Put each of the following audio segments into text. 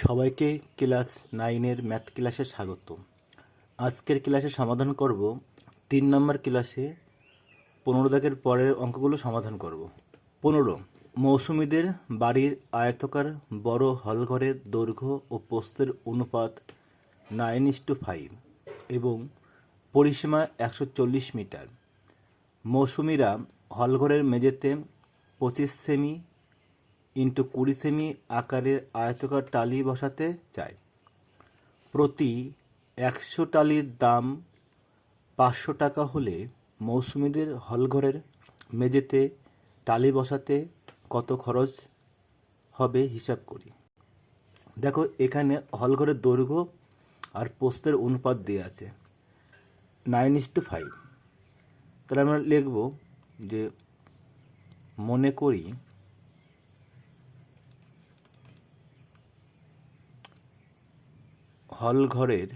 সবাইকে ক্লাস নাইনের ম্যাথ ক্লাসে স্বাগত। আজকের ক্লাসে সমাধান করব, তিন নম্বর ক্লাসে পনেরো দাগের পরের অঙ্কগুলো সমাধান করব। পনেরো, মৌসুমীদের বাড়ির আয়তকার বড় হলঘরের দৈর্ঘ্য ও পোস্তের অনুপাত নাইন টু ফাইভ এবং পরিসীমা একশো চল্লিশ মিটার। মৌসুমীরা হলঘরের মেঝেতে পঁচিশ সেমি ইন্টু কুড়ি সেমি আকারের আয়তকার টালি বসাতে চাই। প্রতি একশো টালির দাম পাঁচশো টাকা হলে মৌসুমীদের হলঘরের মেঝেতে টালি বসাতে কত খরচ হবে হিসাব করি। দেখো, এখানে হলঘরের দৈর্ঘ্য আর পোস্তের অনুপাত দেওয়া আছে। নাইন ইস টু ফাইভ তাহলে আমরা লিখব যে মনে করি হলঘরের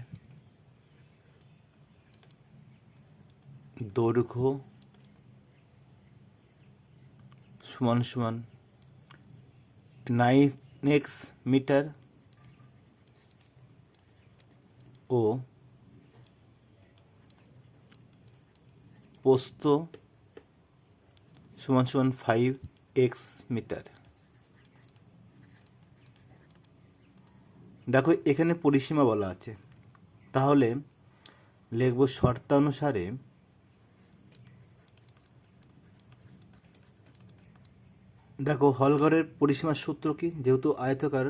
দৈর্ঘ্য সমান সমান নাইন এক্স মিটার ও পোস্ত সমান সমান ফাইভ এক্স মিটার দেখো, এখানে পরিসীমা বলা আছে। তাহলে লিখব শর্তানুসারে দেখো, হলঘরের পরিসীমার সূত্র কি? যেহেতু আয়তকার,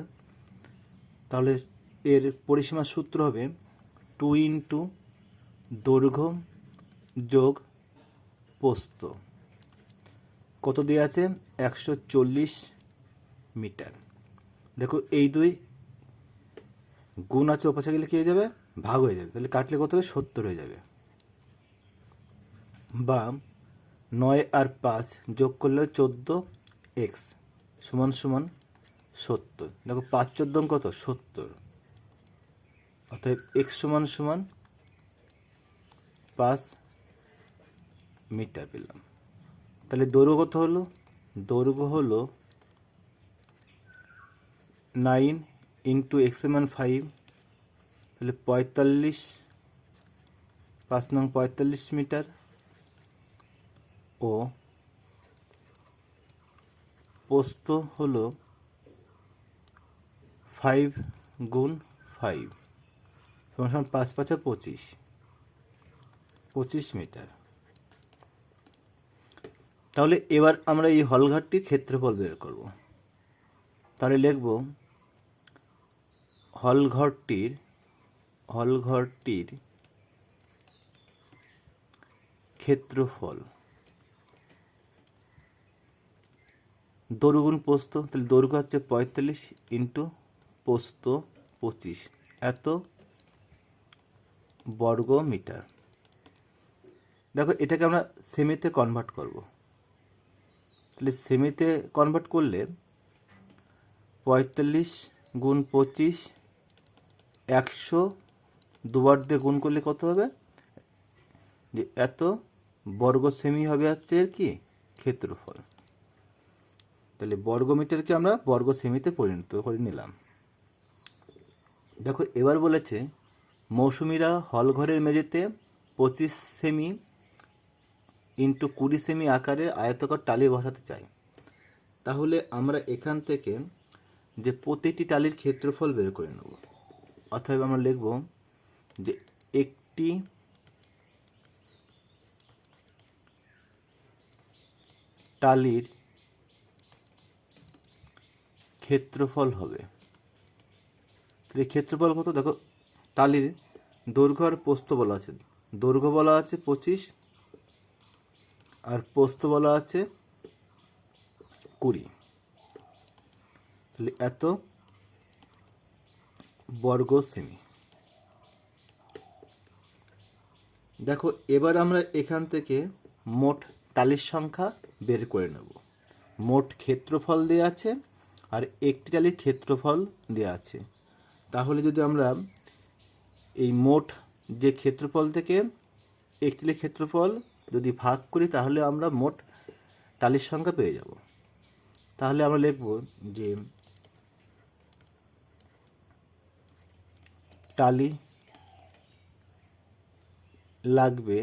তাহলে এর পরিসীমার সূত্র হবে টু ইন্টু দৈর্ঘ্য যোগ পোস্ত কত দেওয়া আছে? একশো চল্লিশ মিটার। দেখো, এই দুই গুণ আছে ওপাশে গেলে কী হয়ে যাবে? ভাগ হয়ে যাবে। তাহলে কাটলে কত হবে? সত্তর হয়ে যাবে। বা নয় আর পাঁচ যোগ করলে চোদ্দ এক্স সমান সমান সত্তর। দেখো পাঁচ চোদ্দ কত? সত্তর। অর্থাৎ এক্স সমান সমান পাঁচ মিটার পেলাম। তাহলে দৈর্ঘ্য কত হলো? দৈর্ঘ্য হলো nine into x M five তাহলে পঁয়তাল্লিশ, পাঁচ নং পঁয়তাল্লিশ মিটার ও পোস্ত হলো ফাইভ গুণ ফাইভ সমান পাঁচ পাঁচে পঁচিশ পঁচিশ মিটার। তাহলে এবার আমরা এই হলঘরটির ক্ষেত্রফল বের করব। তাহলে লিখব হলঘরটির হলঘরটির ক্ষেত্রফল। দৈর্ঘ্য পোস্ত, তাহলে দৈর্ঘ্য হচ্ছে পঁয়তাল্লিশ ইন্টু পোস্ত পঁচিশ। এত বর্গ মিটার দেখো, এটাকে আমরা সেমিতে কনভার্ট করব। তাহলে সেমিতে কনভার্ট করলে পঁয়তাল্লিশ গুণ পঁচিশ একশো দুবার দিয়ে গুণ করলে কত হবে? যে এত বর্গ সেমি হবে হচ্ছে কি? ক্ষেত্রফল। তাহলে বর্গ মিটারকে আমরা বর্গ সেমিতে পরিণত করে নিলাম। দেখো, এবার বলেছে, মৌসুমিরা হলঘরের মেঝেতে পঁচিশ সেমি ইন্টু কুড়ি সেমি আকারের আয়তকর টালি বসাতে চাই তাহলে আমরা এখান থেকে যে প্রতিটি টালির ক্ষেত্রফল বের করে নেব। অথবা আমরা লিখব যে একটি টালির ক্ষেত্রফল হবে। তাহলে ক্ষেত্রফল কত? দেখো, টালির দৈর্ঘ্য আর পোস্ত বলা আছে। দৈর্ঘ্য বলা আছে পঁচিশ, আর পোস্ত বলা আছে কুড়ি। তাহলে এত বর্গ সেমি দেখো, এবার আমরা এখান থেকে মোট টালির সংখ্যা বের করে নেব। মোট ক্ষেত্রফল দেওয়া আছে আর একটি টালির ক্ষেত্রফল দেওয়া আছে। তাহলে যদি আমরা এই মোট যে ক্ষেত্রফল থেকে একটি ক্ষেত্রফল যদি ভাগ করি, তাহলে আমরা মোট টালির সংখ্যা পেয়ে যাব। তাহলে আমরা লিখব যে টালি লাগবে।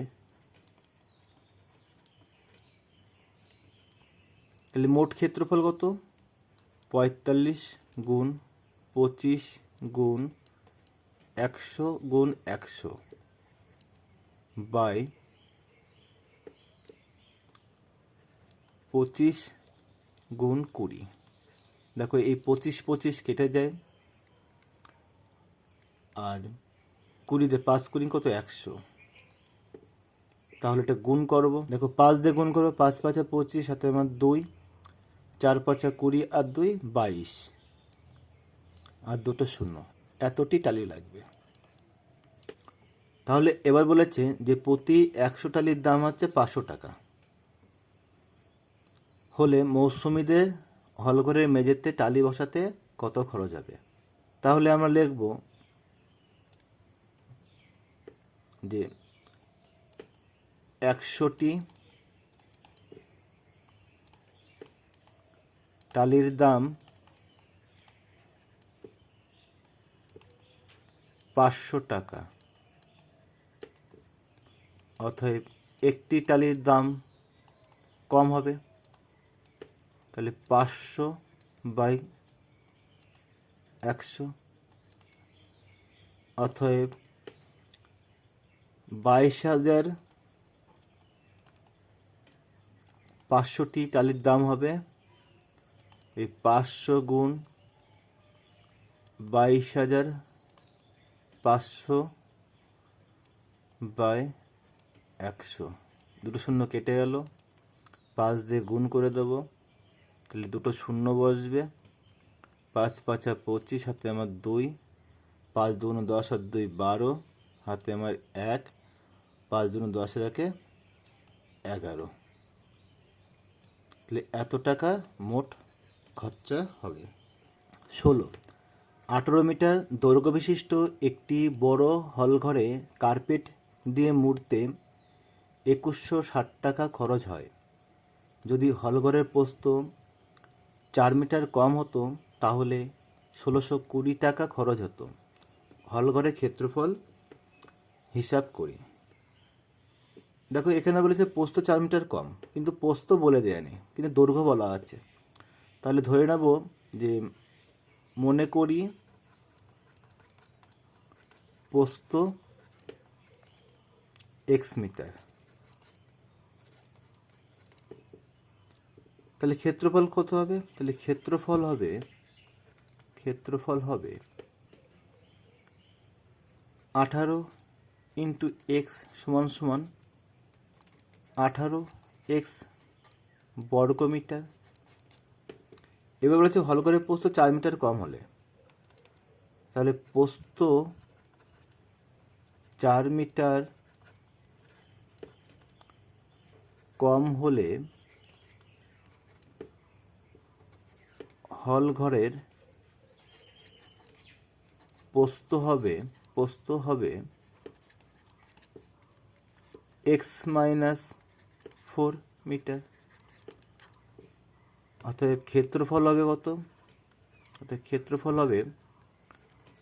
তাহলে মোট ক্ষেত্রফল কত? পঁয়তাল্লিশ গুণ পঁচিশ গুণ একশো গুণ একশো বাই পঁচিশ গুণ কুড়ি। দেখো এই পঁচিশ পঁচিশ কেটে যায় আর কুড়িতে পাঁচ কুড়ি কত? একশো। তাহলে এটা গুণ করব। দেখো, পাঁচ দিয়ে গুণ করব, পাঁচ পাঁচা পঁচিশ সাথে আমার দুই, চার পাঁচা কুড়ি আর দুই, বাইশ। আর দুটো শূন্য। এতটি টালি লাগবে। তাহলে এবার বলেছে যে প্রতি একশো টালির দাম হচ্ছে পাঁচশো টাকা। হলে মৌসুমিদের হলঘরের মেঝেতে টালি বসাতে কত খরচ হবে? তাহলে আমরা লিখব যে একশোটি টালির দাম পাঁচশো টাকা। অতএব একটি টালির দাম কম হবে। তাহলে পাঁচশো বাই একশো। অতএব বাইশ হাজার পাঁচশোটি টালির দাম হবে। এই পাঁচশো গুণ বাইশ হাজার পাঁচশো বাই একশো। দুটো শূন্য কেটে গেল। পাঁচ দিয়ে গুণ করে দেবো। তাহলে দুটো শূন্য বসবে। পাঁচ পাঁচা পঁচিশ, হাতে আমার দুই। পাঁচ দুগুণ দশ আর দুই বারো, হাতে আমার এক। পাঁচ দুগুণ দশের একে এগারো। তাহলে এত টাকা মোট খরচা হবে। ষোলো। আঠেরো মিটার দৈর্ঘ্য বিশিষ্ট একটি বড় হলঘরে কার্পেট দিয়ে মুড়তে একুশশো ষাট টাকা খরচ হয়। যদি হলঘরের পোস্ত চার মিটার কম হতো, তাহলে ষোলোশো কুড়ি টাকা খরচ হতো। হলঘরের ক্ষেত্রফল হিসাব করি। দেখো, এখানে বলেছে পোস্ত চার মিটার কম, কিন্তু পোস্ত বলে দেয়নি, কিন্তু দৈর্ঘ্য বলা আছে। তাহলে ধরে নেব যে মনে করি পোস্ত এক্স মিটার। তাহলে ক্ষেত্রফল কত হবে? তাহলে ক্ষেত্রফল হবে ক্ষেত্রফল হবে আঠারো ইন্টু এক্স সমান সমান আঠারো এক্স বর্গ মিটার এবার বলেছে হলঘরের পোস্ত চার মিটার কম হলে। তাহলে পোস্ত চার মিটার কম হলে হল ঘরের পোস্ত হবে পোস্ত হবে এক্স মাইনাস ফোর মিটার। অতএব ক্ষেত্রফল হবে কত? অতএব ক্ষেত্রফল হবে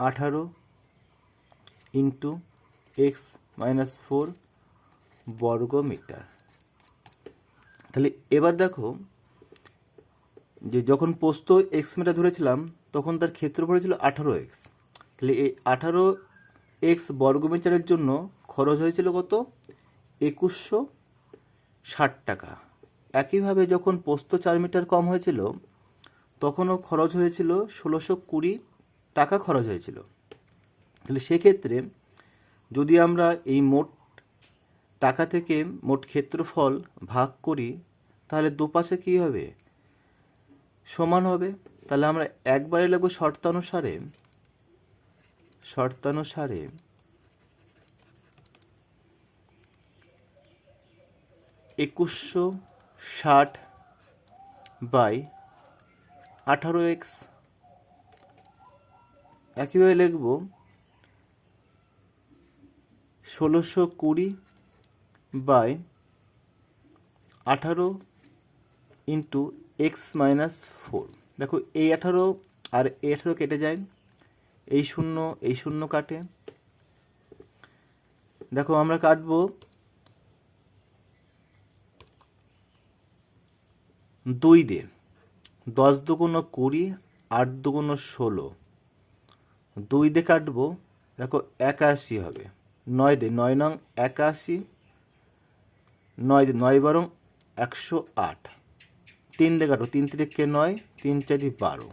আঠারো ইন্টু এক্স মাইনাস ফোর বর্গ মিটার। তাহলে এবার দেখো যে যখন পোস্ত এক্স মিটার ধরেছিলাম, তখন তার ক্ষেত্রফল ছিল আঠারো এক্স। তাহলে এই আঠারো এক্স বর্গ মিটারের জন্য খরচ হয়েছিল কত? একুশশো ষাট টাকা। একইভাবে যখন পোস্ত চার মিটার কম হয়েছিল, তখনও খরচ হয়েছিল ষোলোশো কুড়ি টাকা খরচ হয়েছিল। তাহলে সেক্ষেত্রে যদি আমরা এই মোট টাকা থেকে মোট ক্ষেত্রফল ভাগ করি, তাহলে দুপাশে কী হবে? সমান হবে। তাহলে আমরা একবারে লাগবো শর্তানুসারে শর্তানুসারে একুশশো ষাট বাই আঠারো এক্স। একইভাবে লিখব ষোলোশো কুড়ি বাই আঠারো ইন্টু এক্স মাইনাস ফোর। দেখো, এই আঠারো আর এই আঠারো কেটে যায়, এই শূন্য এই শূন্য কাটে। দেখো, আমরা কাটবো দুই দে, দশ দুগুণ কুড়ি, আট দুগুণ ষোলো। দুই দে কাটবো, দেখো একাশি হবে। নয় দে, নয় নং একাশি, নয় দে, নয় বারং একশো আট। তিন দে কাটো তিন তিরিখকে নয়, তিন চারি বারো।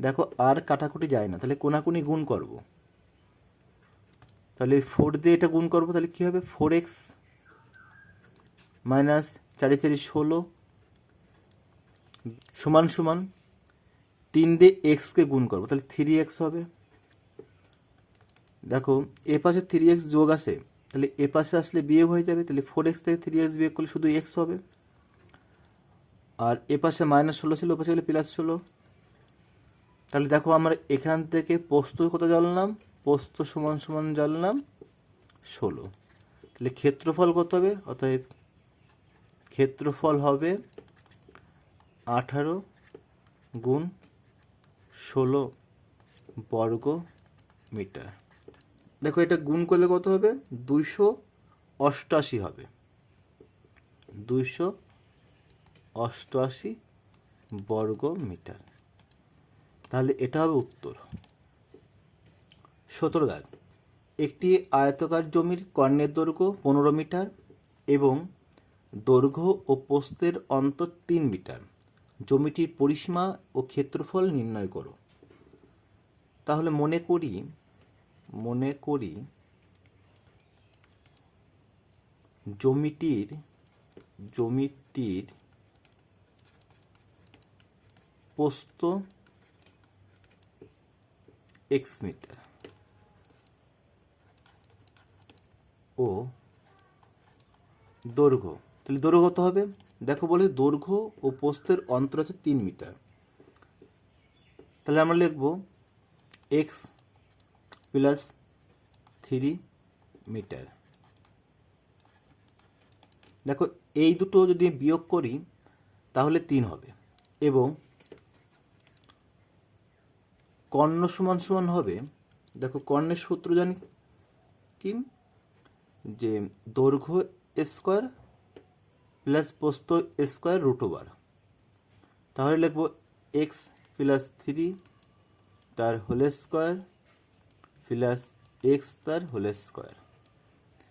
দেখো আর কাটাকুটি যায় না, তাহলে কোনাকুনি গুণ করব। তাহলে ফোর দিয়ে এটা গুণ করব, তাহলে কী হবে? ফোর এক্স মাইনাস চারি চারি ষোলো সমান সমান তিন দিয়ে এক্সকে গুণ করব, তাহলে থ্রি এক্স হবে। দেখো, এ পাশে থ্রি এক্স যোগ আছে, তাহলে এ পাশে আসলে বিয়োগ হয়ে যাবে, তাহলে ফোর এক্স থেকে থ্রি এক্স বিয়োগ করলে শুধু এক্স হবে। আর এ পাশে মাইনাস ষোলো ছিল, ও পাশে গেলে প্লাস ষোলো। তাহলে দেখো, আমরা এখান থেকে পোস্ত কত জানলাম? পোস্ত সমান সমান জানলাম ষোলো। তাহলে ক্ষেত্রফল কত হবে? অতএব ক্ষেত্রফল হবে আঠারো গুণ ষোলো বর্গ মিটার। দেখো, এটা গুণ করলে কত হবে? দুইশো অষ্টআশি হবে। দুইশো অষ্টআশি বর্গ মিটার। তাহলে এটা হবে উত্তর। সতেরো দাগ। একটি আয়তকার জমির কর্ণের দৈর্ঘ্য পনেরো মিটার এবং দৈর্ঘ্য ও প্রস্থের অন্তর তিন মিটার। জমিটির পরিসীমা ও ক্ষেত্রফল নির্ণয় করো। তাহলে মনে করি মনে করি জমিটির জমিটির পোস্ত এক্স মিটার ও দৈর্ঘ্য। তাহলে দৈর্ঘ্য কত হবে? দেখো বলে দৈর্ঘ্য ও পোস্তের অন্তর আছে তিন মিটার। তাহলে আমরা লিখব এক্স প্লাস থ্রি মিটার দেখো এই দুটো যদি বিয়োগ করি, তাহলে তিন হবে এবং কর্ণ সমান সমান হবে, দেখো কর্ণের সূত্র জানি কি? যে দৈর্ঘ্য স্কোয়ার প্লাস পোস্ত স্কোয়ার রুট ওভার। তাহলে লিখব এক্স প্লাস থ্রি তার হোল স্কোয়ার প্লাস এক্স তার হোল স্কোয়ার।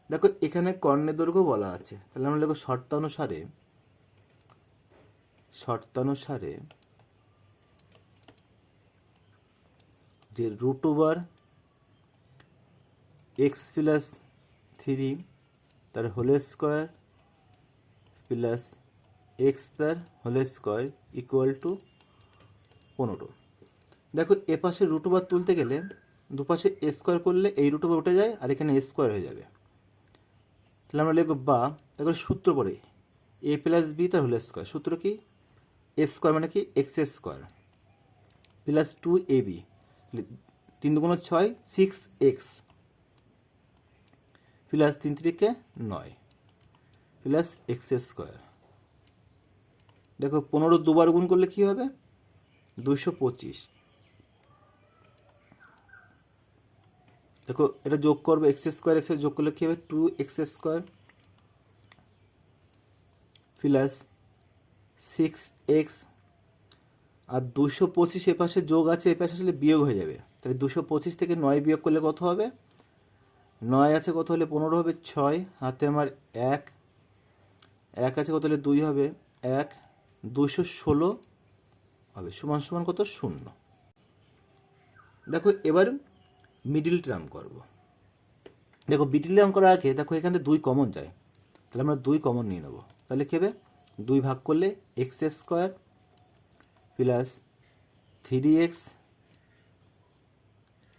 দেখো, এখানে কর্ণের দৈর্ঘ্য বলা আছে। তাহলে আমরা লিখব শর্তানুসারে শর্তানুসারে যে root over x plus three তার হোল স্কোয়ার প্লাস এক্স তার হোল স্কোয়ার ইকুয়াল টু পনেরো। দেখো এ পাশে রুট ওভার তুলতে গেলে দুপাশে এ স্কোয়ার করলে এই রুট ওভার উঠে যায় আর এখানে স্কোয়ার হয়ে যাবে। তাহলে আমরা লিখব বা দেখো সূত্র পড়ে এ প্লাস বি তার হোল স্কোয়ার। সূত্র কি? এ স্কোয়ার মানে কি? X square plus two A B. তিন দুগুণ ছয়, সিক্স এক্স প্লাস তিন তিরিকে নয়। প্লাস এক্স স্কোয়ার দেখো, পনেরো দুবার গুণ করলে কি হবে? দুশো পঁচিশ। দেখো, এটা যোগ করবে এক্স স্কোয়ার এক্স যোগ করলে কী হবে? Two x square plus six x আর দুশো পঁচিশ এ পাশে যোগ আছে, এ পাশে আসলে বিয়োগ হয়ে যাবে। তাহলে দুশো পঁচিশ থেকে নয় বিয়োগ করলে কত হবে? নয় আছে, কত হলে পনেরো হবে? ছয়। হাতে আমার এক এক আছে কত হলে দুই হবে? এক দুশো ষোলো হবে। সমান সমান কত? শূন্য। দেখো, এবার মিডিল টার্ম করব। দেখো মিডিল টার্ম করার আগে দেখো, এখান দুই কমন যায়। তাহলে আমরা দুই কমন নিয়ে নেব। তাহলে কী হবে? দুই ভাগ করলে x square plus three x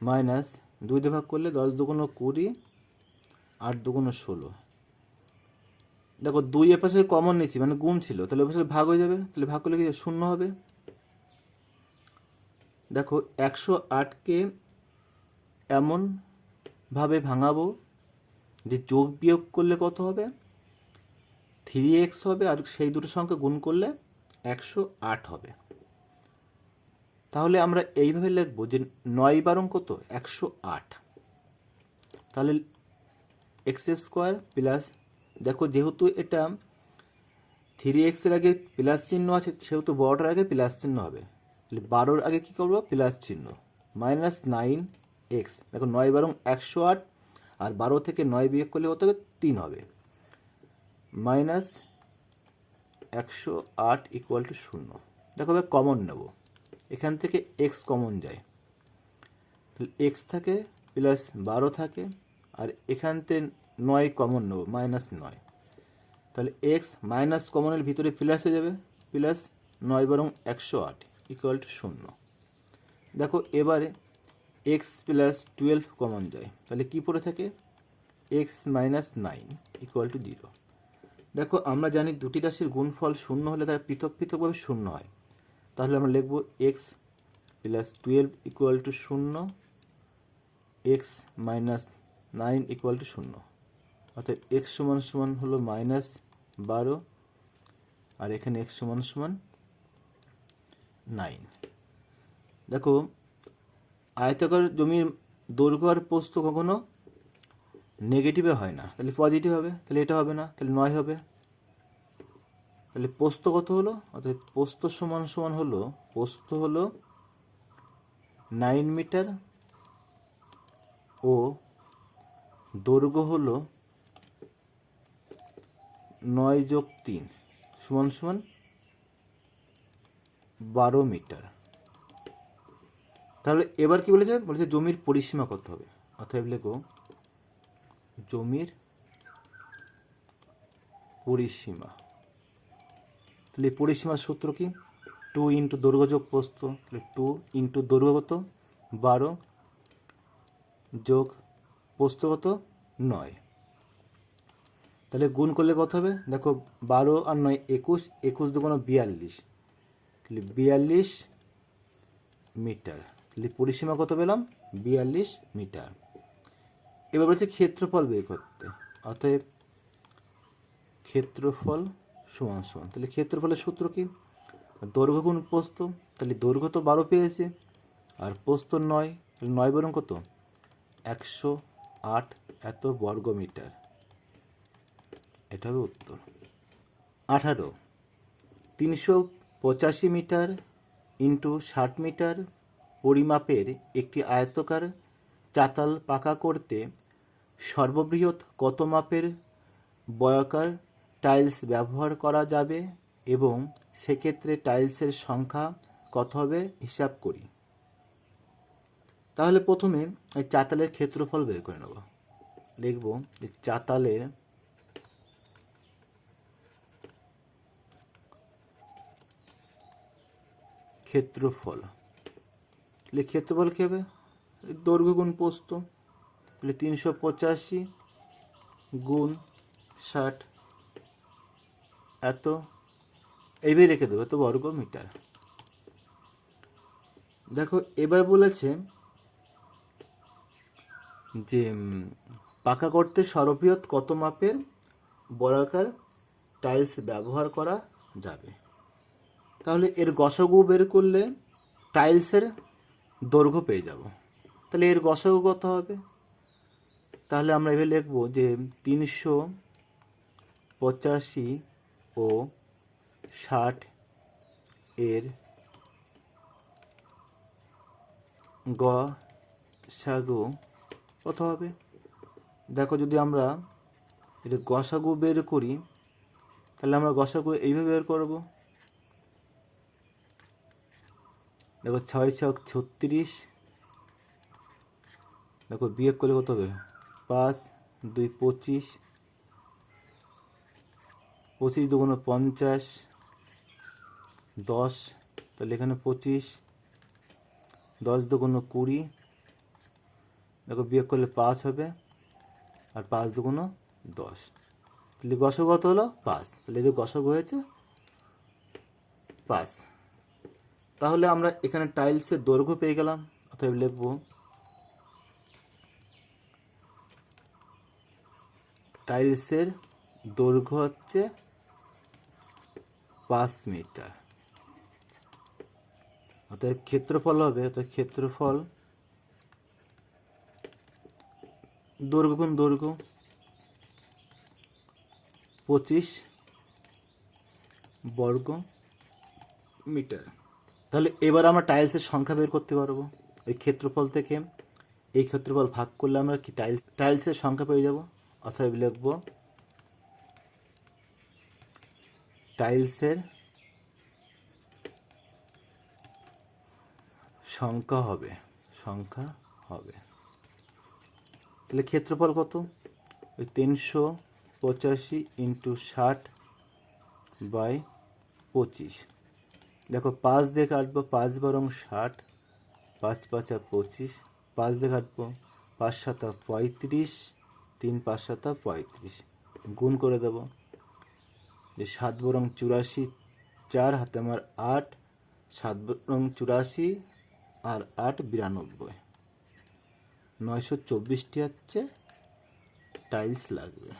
minus দুই দিয়ে ভাগ করলে দশ দুগুণ কুড়ি, আট দুগুণ ষোলো। দেখো দুই এ পাশে কমন নিচ্ছি মানে গুণ ছিল। তাহলে এ পাশে ভাগ হয়ে যাবে? তাহলে ভাগ করলে কি শূন্য হবে। দেখো, একশো আটকে এমনভাবে ভাঙাবো যে যোগ বিয়োগ করলে কত হবে? থ্রি এক্স হবে, আর সেই দুটো সংখ্যা গুণ করলে একশো আট হবে। তাহলে আমরা এইভাবে লিখব যে নয় বারং কত? একশো আট। তাহলে এক্স স্কোয়ার প্লাস দেখো যেহেতু এটা থ্রি এক্সের আগে প্লাস চিহ্ন আছে, সেহেতু বড়টার আগে প্লাস চিহ্ন হবে। তাহলে বারোর আগে কী করব? প্লাস চিহ্ন। মাইনাস নাইন এক্স দেখো নয় বারো একশো আট, আর বারো থেকে নয় বিয়োগ করলে কত হবে? তিন হবে। মাইনাস একশো আট ইকুয়াল টু শূন্য। দেখো এবার কমন নেব। এখান থেকে এক্স কমন যায়। তাহলে এক্স থাকে প্লাস বারো থাকে, আর এখান থেকে নয় কমন নেব মাইনাস নয়। তাহলে এক্স মাইনাস কমনের ভিতরে প্লাস হয়ে যাবে প্লাস নয় বরং একশো আট ইকুয়াল টু শূন্য। দেখো এবারে এক্স প্লাস টুয়েলভ কমন যায়, তাহলে কী পড়ে থাকে? X minus nine equal to zero দেখো আমরা জানি দুটি রাশির গুণফল শূন্য হলে তারা পৃথক পৃথকভাবে শূন্য হয়। তাহলে আমরা লিখব x plus twelve equal to শূন্য x minus nine equal to শূন্য। অর্থাৎ এক্স সমান সমান হলো মাইনাস বারো, আর এখানে এক্স সমান সমান নাইন দেখো, আয়তাকার জমির দৈর্ঘ্য আর পোস্ত কখনো নেগেটিভে হয় না। তাহলে পজিটিভ হবে, তাহলে এটা হবে না, তাহলে নয় হবে। তাহলে পোস্ত কত হলো? অর্থাৎ পোস্ত সমান সমান হলো পোস্ত হলো নাইন মিটার ও দৈর্ঘ্য হলো নয় যোগ তিন, সমান সমান বারো মিটার। তাহলে এবার কি বলেছে? বলেছে জমির পরিসীমা কত হবে? অতএব লেখো, জমির পরিসীমা। তাহলে পরিসীমার সূত্র কি? টু ইন্টু দৈর্ঘ্য যোগ পোস্ত তাহলে টু ইন্টু দৈর্ঘ্য কত? বারো যোগ কত? নয়। তাহলে গুণ করলে কত হবে? দেখো, বারো আর নয়, একুশ একুশ দুগুণ বিয়াল্লিশ। তাহলে বিয়াল্লিশ মিটার। তাহলে পরিসীমা কত পেলাম? বিয়াল্লিশ মিটার। এবার বলছে ক্ষেত্রফল বের করতে। অতএব ক্ষেত্রফল সমান সমান। তাহলে ক্ষেত্রফলের সূত্র কি? দৈর্ঘ্য গুণ পোস্ত তাহলে দৈর্ঘ্য তো বারো পেয়েছে। আর পোস্ত নয়। তাহলে নয় বরং কত? একশো আট এত বর্গ মিটার এটা হবে উত্তর। আঠারো। তিনশো পঁচাশি মিটার ইন্টু ষাট মিটার পরিমাপের একটি আয়তকার চাতাল পাকা করতে সর্ববৃহৎ কত মাপের বয়াকার টাইলস ব্যবহার করা যাবে এবং সেক্ষেত্রে টাইলসের সংখ্যা কত হবে হিসাব করি। তাহলে প্রথমে চাতালের ক্ষেত্রফল বের করে নেব। লিখব যে চাতালের ক্ষেত্রফল। তাহলে ক্ষেত্রফল কী হবে? দৈর্ঘ্য গুণ পোস্ত তাহলে তিনশো পঁচাশি গুণ ষাট এত। এইভাবে রেখে দেবো, এত বর্গ মিটার দেখো, এবার বলেছে যে পাকা করতে সর্ববৃহৎ কত মাপের বর্গাকার টাইলস ব্যবহার করা যাবে? তাহলে এর গসগু বের করলে টাইলসের দৈর্ঘ্য পেয়ে যাব। তাহলে এর গসগু কত হবে? তাহলে আমরা এভাবে লিখব যে তিনশো পঁচাশি ও ষাট এর গ সাগু কত হবে? দেখো যদি আমরা এটা গসাগু বের করি, তাহলে আমরা গসাগু এইভাবে বের করব। দেখো ছয় ছক ছত্রিশ। দেখো বিয়োগ করলে কত হবে? পাঁচ, দুই পঁচিশ পঁচিশ দুগুণ পঞ্চাশ, দশ, তাহলে এখানে পঁচিশ, দশ দুগুণ কুড়ি, দেখো বিয়োগ করলে পাঁচ হবে, আর পাঁচ দুগুণ দশ। তাহলে গসক কত হলো পাঁচ, তাহলে এই যে গসক হয়েছে, পাঁচ। তাহলে আমরা এখানে টাইলসের দৈর্ঘ্য পেয়ে গেলাম, অতএব লিখব টাইলসের দৈর্ঘ্য হচ্ছে পাঁচ মিটার। অতএব ক্ষেত্রফল হবে অর্থাৎ ক্ষেত্রফল দৈর্ঘ্য গুণ দৈর্ঘ্য পঁচিশ বর্গ মিটার। তাহলে এবার আমরা টাইলসের সংখ্যা বের করতে পারব। এই ক্ষেত্রফল থেকে এই ক্ষেত্রফল ভাগ করলে আমরা কি টাইলস টাইলসের সংখ্যা পেয়ে যাব? অথবা লিখব টাইলসের সংখ্যা হবে সংখ্যা হবে। তাহলে ক্ষেত্রফল কত? ওই তিনশো পঁচাশি ইন্টু ষাট বাই পঁচিশ। দেখো পাঁচ দিয়ে কাটবো পাঁচ বরং ষাট, পাঁচ পাঁচা পঁচিশ, পাঁচ দিয়ে কাটবো পাঁচ সাতা পঁয়ত্রিশ, তিন পাঁচ সাতা পঁয়ত্রিশ। গুণ করে দেবো। যে সাত বরং চুরাশি চার হাতে আমার আট, সাত বরং চুরাশি আর আট বিরানব্বই। নয়শো চব্বিশটি হচ্ছে টাইলস লাগবে।